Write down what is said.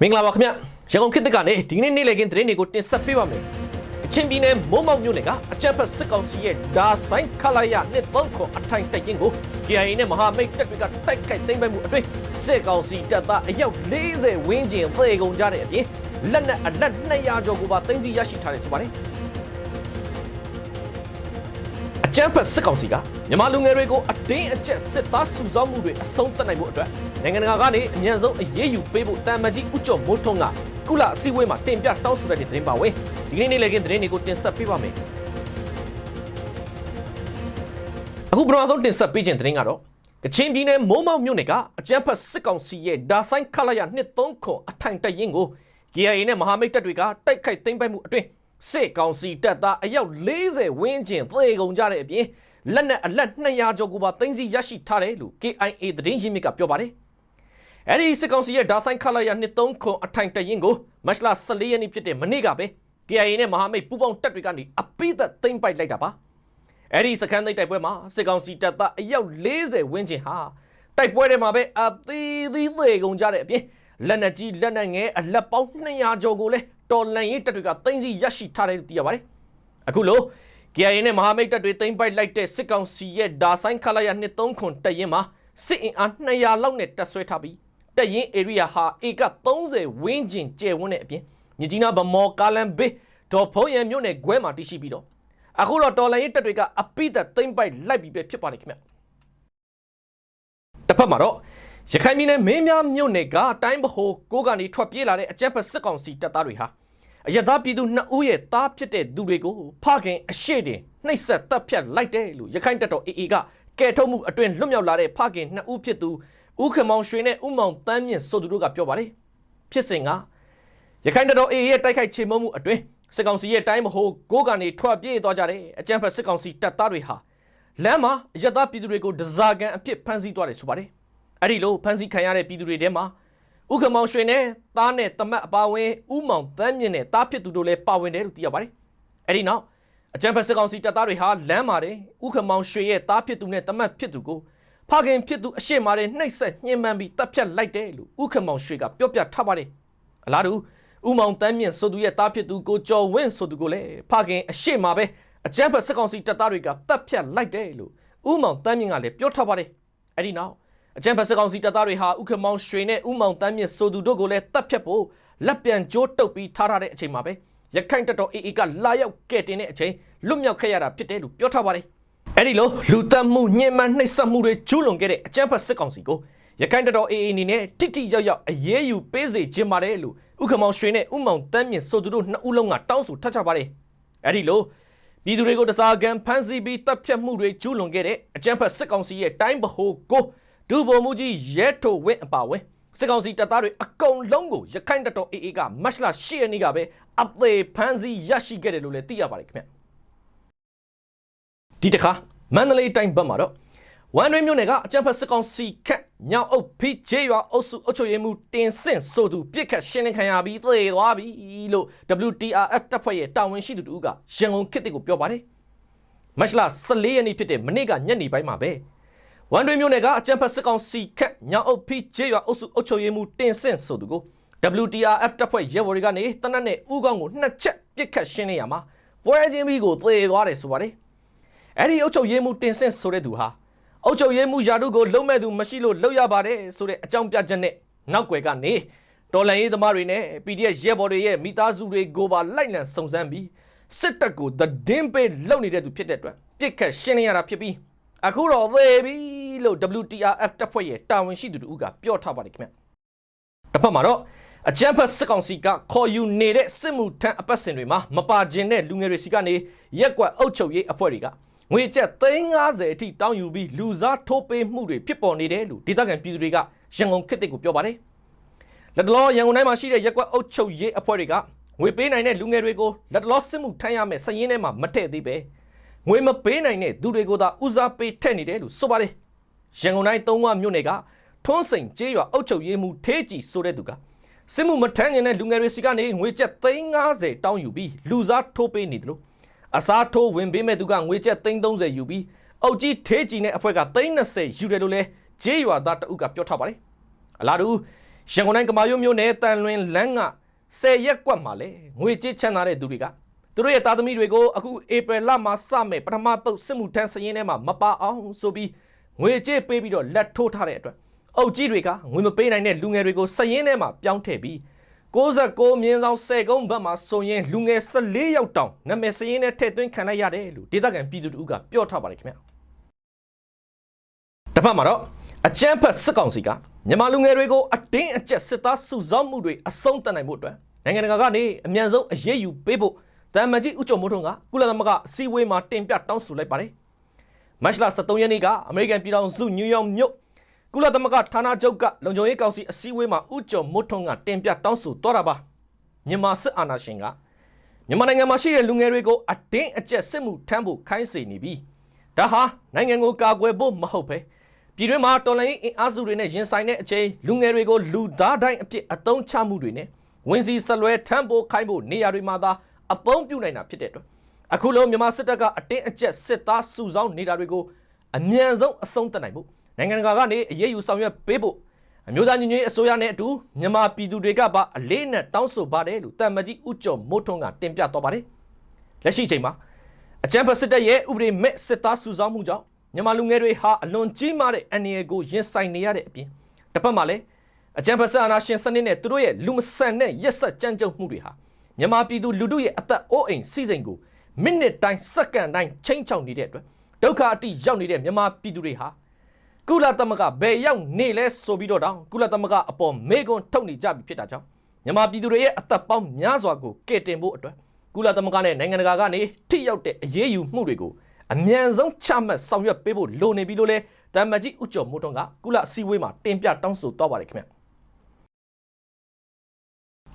မင်္ဂလာပါခင်ဗျရန်ကုန်ခေတ်သစ်ကနေဒီကနေ့နေ့လည်ခင်းသတင်းတွေကိုတင်ဆက်ပေးပါမယ်အချင်းပြည်နယ်မိုးမောက်မြို့နယ်ကအကြမ်းဖက်စစ်ကောင်စီရဲ့ဒါဆိုင်ခလာရနှစ်သုံးခွန်အထိုင်တိုက်ရင်ကို KIA နဲ့မဟာမိတ်တပ်တွေကတိုက်ခိုက်သိမ်းပိုက်မှုအတွင်းစစ်ကောင်စီတပ်သားအယောက်40ဝန်းကျင်သေကုန်ကြတဲ့အပြင်လက်နက်အလက်200ကျော်ကိုပါသိမ်းဆည်းရရှိထားတယ်ဆိုပါတယ် ကြမ်းဖက်စစ်ကောင်စီကမြန်မာလူငယ်တွေကိုအတင်းအကျပ်စစ်သားစုဆောင်းမှုတွေအဆုံးသတ်နိုင်ဖို့အတွက်နိုင်ငံတကာကနေအမြန်ဆုံးအရေးယူပေးဖို့တန်မကြီးဥကျော်မိုးထွန်းကကုလအစည်းအဝေးမှာတင်ပြတောင်းဆိုတဲ့သတင်းပါဝင်ဒီကနေ့နေ့လည်ခင်းသတင်းတွေကိုတင်ဆက်ပေးပါမယ်အခုပထမဆုံးတင်ဆက်ပေးခြင်းသတင်းကတော့ကချင်ပြည်နယ်မိုးမောက်မြို့နယ်ကအကြမ်းဖက်စစ်ကောင်စီရဲ့ဒါဆိုင်ခလာရ23ခွန်အထိုင်တရင်ကို KIA နဲ့မဟာမိတ်တပ်တွေကတိုက်ခိုက်သိမ်းပိုက်မှုအတွင်း စစ်ကောင်စီတပ်သားအယောက်40ဝန်းကျင်သေကုန်ကြတဲ့အပြင်လက်နက်အလက်200ကျော်ကိုပါသိမ်းဆည်းရရှိထားတယ်လို့ KIA သတင်းရင်းမြစ်ကပြောပါတယ်။အဲဒီစစ်ကောင်စီရဲ့ဒါဆိုင်ခလာရ23ခွန်အထိုင်တရင်ကိုမတ်လ14ရက်နေ့ဖြစ်တဲ့မနေ့ကပဲ KIA နဲ့မဟာမိတ်ပူးပေါင်းတပ်တွေကနေအပိသက်သိမ်းပိုက်လိုက်တာပါ။အဲဒီစခန်းသိမ်းတိုက်ပွဲမှာစစ်ကောင်စီတပ်သားအယောက်40ဝန်းကျင်ဟာတိုက်ပွဲထဲမှာပဲအသေးသေးသေကုန်ကြတဲ့အပြင် လက်နက်ကြီးလက်နက်ငယ်အလက်ပေါင်း200ကျော်ကိုလည်းတော်လန်ရေးတပ်တွေကသိမ်းဆည်းရရှိထားတယ်လို့သိရပါတယ်။အခုလို KIA နဲ့မဟာမိတ်တပ်တွေသိမ်းပိုက်လိုက်တဲ့စစ်ကောင်စီရဲ့ဒါဆိုင်ခလာရ23ခွန်တပ်ရင်မှာစစ်အင်အား200လောက်နဲ့တပ်ဆွဲထားပြီးတပ်ရင် area ဟာဧက30ဝန်းကျင်ကျယ်ဝန်းတဲ့အပြင်မြကြီးနားဗမော်ကာလန်ဘေးဒေါ်ဖုံးရံမြို့နယ်ခွဲမှာတရှိပြီးတော့အခုတော့တော်လန်ရေးတပ်တွေကအပိသက်သိမ်းပိုက်လိုက်ပြီးပဲဖြစ်ပါတယ်ခင်ဗျတစ်ဖက်မှာတော့ ရခိုင်ပြည်နယ်မင်းများမြို့နယ်ကတိုင်းဗဟိုကိုကနေထွက်ပြေးလာတဲ့အကြမ်းဖက်စစ်ကောင်စီတပ်သားတွေဟာအရသာပြည်သူနှစ်ဦးရဲ့သားဖြစ်တဲ့သူတွေကိုဖခင်အရှိတင်နှိပ်စက်တပ်ဖြတ်လိုက်တယ်လို့ရခိုင်တပ်တော် AA ကကဲထုတ်မှုအတွင်လွတ်မြောက်လာတဲ့ဖခင်နှစ်ဦးဖြစ်သူဦးခမောင်ရွှေနဲ့ဦးမောင်တန်းမြင့်ဆိုသူတို့ကပြောပါတယ်ဖြစ်စဉ်ကရခိုင်တပ်တော် AA ရဲ့တိုက်ခိုက်ချေမှုမှုအတွင်စစ်ကောင်စီရဲ့တိုင်းဗဟိုကိုကနေထွက်ပြေးသွားကြတဲ့အကြမ်းဖက်စစ်ကောင်စီတပ်သားတွေဟာလမ်းမှာအရသာပြည်သူတွေကိုဒဇာကန်အဖြစ်ဖမ်းဆီးသွားတယ်ဆိုပါတယ် အဲ့ဒီလိုဖမ်းဆီးခံရတဲ့ပြည်သူတွေထဲမှာဥက္ကမောင်ရွှေနဲ့သားနဲ့တမတ်အပါဝင်ဥမောင်တန်းမြင့်နဲ့သားဖြစ်သူတို့လည်းပါဝင်တယ်လို့သိရပါတယ်။အဲဒီနောက်အကြံဖက်စစ်ကောင်စီတပ်သားတွေဟာလမ်းမာတယ်ဥက္ကမောင်ရွှေရဲ့သားဖြစ်သူနဲ့တမတ်ဖြစ်သူကိုဖခင်ဖြစ်သူအရှိမာတဲ့နှိပ်စက်ညှဉ်းပန်းပြီးတပ်ဖြတ်လိုက်တယ်လို့ဥက္ကမောင်ရွှေကပြောပြထားပါတယ်။အလားတူဥမောင်တန်းမြင့်ဆိုသူရဲ့သားဖြစ်သူကိုကျော်ဝင်းဆိုသူကိုလည်းဖခင်အရှိမာပဲအကြံဖက်စစ်ကောင်စီတပ်သားတွေကတပ်ဖြတ်လိုက်တယ်လို့ဥမောင်တန်းမြင့်ကလည်းပြောထားပါတယ်။အဲဒီနောက် အကြံဖက်စကောင်စီတပ်သားတွေဟာဥက္ကမောင်ရွှေနဲ့ဥမောင်တန်းမြင့်ဆိုသူတို့ကိုလည်းတပ်ဖြတ်ဖို့လက်ပြန်ကြိုးတုပ်ပြီးထားထားတဲ့အချိန်မှာပဲရခိုင်တပ်တော် AA ကလာရောက်ကဲတင်တဲ့အချိန်လွတ်မြောက်ခဲ့ရတာဖြစ်တယ်လို့ပြောထားပါတယ်။အဲဒီလိုလူတက်မှုညှဉ်းပန်းနှိပ်စက်မှုတွေကျူးလွန်ခဲ့တဲ့အကြံဖက်စစ်ကောင်စီကိုရခိုင်တပ်တော် AA အနေနဲ့တိတိယောက်ယောက်အရေးယူပေးစေခြင်းပါတယ်လို့ဥက္ကမောင်ရွှေနဲ့ဥမောင်တန်းမြင့်ဆိုသူတို့နှစ်ဦးလုံးကတောင်းဆိုထပ်ချပါတယ်။အဲဒီလိုပြည်သူတွေကိုတစားကံဖမ်းဆီးပြီးတပ်ဖြတ်မှုတွေကျူးလွန်ခဲ့တဲ့အကြံဖက်စစ်ကောင်စီရဲ့တိုင်းဗဟိုကို ဒုဗိုလ်မှူးကြီးရဲထိုဝင်းအပါဝင်စစ်ကောင်စီတပ်သားတွေအကုန်လုံးကိုရခိုင်တပ်တော် AA ကမတ်လ10ရက်နေ့ကပဲအသေးဖမ်းဆီးရရှိခဲ့တယ်လို့လည်းသိရပါတယ်ခင်ဗျဒီတခါမန္တလေးတိုင်းဘက်မှာတော့ဝန်တွင်းမြို့နယ်ကအကြံဖက်စစ်ကောင်စီခက်ညောင်အုပ်ဖိချေရွာအုပ်စုအုပ်ချုပ်ရေးမှူးတင်ဆင့်ဆိုသူပြစ်ခတ်ရှင်းလင်းခံရပြီးသေသွားပြီလို့ WTRF တပ်ဖွဲ့ရဲ့တာဝန်ရှိသူတို့ကရန်ကုန်ခေတ်တစ်ကိုပြောပါတယ်မတ်လ14ရက်နေ့ဖြစ်တဲ့မနေ့ကညနေပိုင်းမှာပဲ ဝန်တွင်မြို့နယ်ကအကြံဖက်စစ်ကောင်စီခက်ညောင်အုပ်ဖိချေရွာအုပ်စုအုပ်ချုပ်ရေးမှူးတင်ဆင့်ဆိုသူကို WTRF တပ်ဖွဲ့ရဲဘော်တွေကနေတနက်နဲ့ဥကောင်းကိုနှစ်ချက်ပြစ်ခတ်ရှင်းနေရမှာပွဲချင်းပြီးကိုသေသွားတယ်ဆိုပါတယ်အဲ့ဒီအုပ်ချုပ်ရေးမှူးတင်ဆင့်ဆိုတဲ့သူဟာအုပ်ချုပ်ရေးမှူးယာတို့ကိုလုံမဲ့သူမရှိလို့လုံရပါတယ်ဆိုတဲ့အကြောင်းပြချက်နဲ့နောက်ွယ်ကနေတော်လန်ရေးသမားတွေနဲ့ PDF ရဲဘော်တွေရဲ့မိသားစုတွေကိုပါလိုက်လံစုံစမ်းပြီးစစ်တပ်ကိုသတင်းပေးလုပ်နေတဲ့သူဖြစ်တဲ့အတွက်ပြစ်ခတ်ရှင်းနေရတာဖြစ်ပြီး အခုတော့သေပြီလို့ WTRF တပ်ဖွဲ့ရဲ့တာဝန်ရှိသူတို့ကပြောထားပါတယ်ခင်ဗျတစ်ဖက်မှာတော့အကြမ်းဖက်စစ်ကောင်စီကခေါ်ယူနေတဲ့စစ်မှုထမ်းအပတ်စဉ်တွေမှာမပါခြင်းတဲ့လူငယ်တွေစီကနေရက်ကွက်အုပ်ချုပ်ရေးအဖွဲ့တွေကငွေကျပ်350အထိတောင်းယူပြီးလူစားထိုးပေးမှုတွေဖြစ်ပေါ်နေတယ်လို့ဒေသခံပြည်သူတွေကရန်ကုန်ခေတ်တစ်ကိုပြောပါတယ်လက်တလောရန်ကုန်တိုင်းမှာရှိတဲ့ရက်ကွက်အုပ်ချုပ်ရေးအဖွဲ့တွေကငွေပေးနိုင်တဲ့လူငယ်တွေကိုလက်တလောစစ်မှုထမ်းရမယ်စည်ရင်းထဲမှာမထည့်သေးပဲ ငွေမပေးနိုင်တဲ့သူတွေကိုသာဦးစားပေးထည့်နေတယ်လို့ဆိုပါတယ်ရန်ကုန်တိုင်းသုံးဝမြို့နယ်ကထွန်းစိန်ကျေးရွာအုပ်ချုပ်ရေးမှူးထေးကြည်ဆိုတဲ့သူကစစ်မှုမထမ်းနေတဲ့လူငယ်တွေစီကနေငွေကျပ်350တောင်းယူပြီးလူစားထိုးပေးနေတယ်လို့အစားထိုးဝင်ပေးမဲ့သူကငွေကျပ်330ယူပြီးအုတ်ကြီးထေးကြည်နဲ့အဖွဲ့က320ယူတယ်လို့လဲကျေးရွာသားတအုပ်ကပြောထားပါတယ်အလားတူရန်ကုန်တိုင်းကမာရွတ်မြို့နယ်တန်လွင်လန်းက10ရက်ကွက်မှာလဲငွေကြေးချမ်းသာတဲ့သူတွေက သူတို့ရဲ့သားသမီးတွေကိုအခုဧပြီလမှာစမဲ့ပထမတုပ်စစ်မှုထမ်းစရင်ထဲမှာမပါအောင်ဆိုပြီးငွေကြေးပေးပြီးတော့လက်ထိုးထားတဲ့အတွက်အုပ်ကြီးတွေကငွေမပေးနိုင်တဲ့လူငယ်တွေကိုစရင်ထဲမှာပြောင်းထည့်ပြီး69မြင်းဆောင်10ကုန်းဘက်မှာဆိုရင်လူငယ်14ယောက်တောင်နာမည်စရင်နဲ့ထည့်သွင်းခံလိုက်ရတယ်လို့ဒေသခံပြည်သူတို့ကပြောထားပါတယ်ခင်ဗျာတစ်ဖက်မှာတော့အကြမ်းဖက်စစ်ကောင်စီကမြန်မာလူငယ်တွေကိုအတင်းအကျပ်စစ်သားစုဆောင်းမှုတွေအဆုံးသတ်နိုင်မှုအတွက်နိုင်ငံတကာကနေအမြန်ဆုံးအရေးယူပေးဖို့ တမ်မန်ကြီးဦးကျော်မိုးထွန်းကကုလသမဂ္ဂအစည်းအဝေးမှာတင်ပြတောင်းဆိုလိုက်ပါတယ်။မတ်လ23ရက်နေ့ကအမေရိကန်ပြည်ထောင်စုနယူးယောက်မြို့ကုလသမဂ္ဂဌာနချုပ်ကလုံခြုံရေးကောင်စီအစည်းအဝေးမှာဦးကျော်မိုးထွန်းကတင်ပြတောင်းဆိုသွားတာပါ။မြန်မာစစ်အာဏာရှင်ကမြန်မာနိုင်ငံမှာရှိတဲ့လူငယ်တွေကိုအတင်းအကျပ်စစ်မှုထမ်းဖို့ခိုင်းစေနေပြီးဒါဟာနိုင်ငံကိုကာကွယ်ဖို့မဟုတ်ပဲပြည်တွင်းမှာတော်လှန်ရေးအင်အားစုတွေနဲ့ရင်ဆိုင်တဲ့အချိန်လူငယ်တွေကိုလူသားတိုင်းအဖြစ်အသုံးချမှုတွေနဲ့ဝင်စီဆက်လွဲထမ်းဖို့ခိုင်းဖို့နေရာတွေမှာသာ အသုံးပြုနိုင်တာဖြစ်တဲ့အတွက်အခုလုံးမြန်မာစစ်တပ်ကအတင်းအကျပ်စစ်သားစုဆောင်းနေတာတွေကိုအမြန်ဆုံးအဆုံးသတ်နိုင်ဖို့နိုင်ငံတကာကနေအရေးယူဆောင်ရွက်ပေးဖို့အမျိုးသားညီညွတ်ရေးအစိုးရနဲ့အတူမြန်မာပြည်သူတွေကပါအလေးနဲ့တောင်းဆိုပါတယ်လို့တမ်မကြီးဦးကျော်မိုးထွန်းကတင်ပြတော့ပါတယ်။လက်ရှိအချိန်မှာအကြံဖက်စစ်တပ်ရဲ့ဥပဒေမဲ့စစ်သားစုဆောင်းမှုကြောင့်မြန်မာလူငယ်တွေဟာအလွန်ကြီးမားတဲ့အန္တရာယ်ကိုရင်ဆိုင်နေရတဲ့အပြင်တစ်ဖက်မှာလည်းအကြံဖက်စစ်အာဏာရှင်စနစ်နဲ့သူတို့ရဲ့လူမဆန်တဲ့ရက်ဆက်ကြမ်းကြုတ်မှုတွေဟာ မြန်မာပြည်သူလူထုရဲ့အသက်အိုးအိမ်စီစဉ်ကိုမိနစ်တိုင်းစက္ကန့်တိုင်းချိန်ချောက်နေတဲ့အတွက်ဒုက္ခအတိရောက်နေတဲ့မြန်မာပြည်သူတွေဟာကုလသမဂ္ဂဘယ်ရောက်နေလဲဆိုပြီးတော့တောင်ကုလသမဂ္ဂအပေါ်မေကွန်းထုတ်နေကြပြီဖြစ်တာကြောင့်မြန်မာပြည်သူတွေရဲ့အသက်ပေါင်းများစွာကိုကယ်တင်ဖို့အတွက်ကုလသမဂ္ဂနဲ့နိုင်ငံတကာကနေထိရောက်တဲ့အရေးယူမှုတွေကိုအမြန်ဆုံးချမှတ်ဆောင်ရွက်ပေးဖို့လိုနေပြီလို့လဲတမ်မတ်ကြီးဦးကျော်မိုးထွန်းကကုလအစည်းအဝေးမှာတင်ပြတောင်းဆိုသွားပါတယ်ခင်ဗျ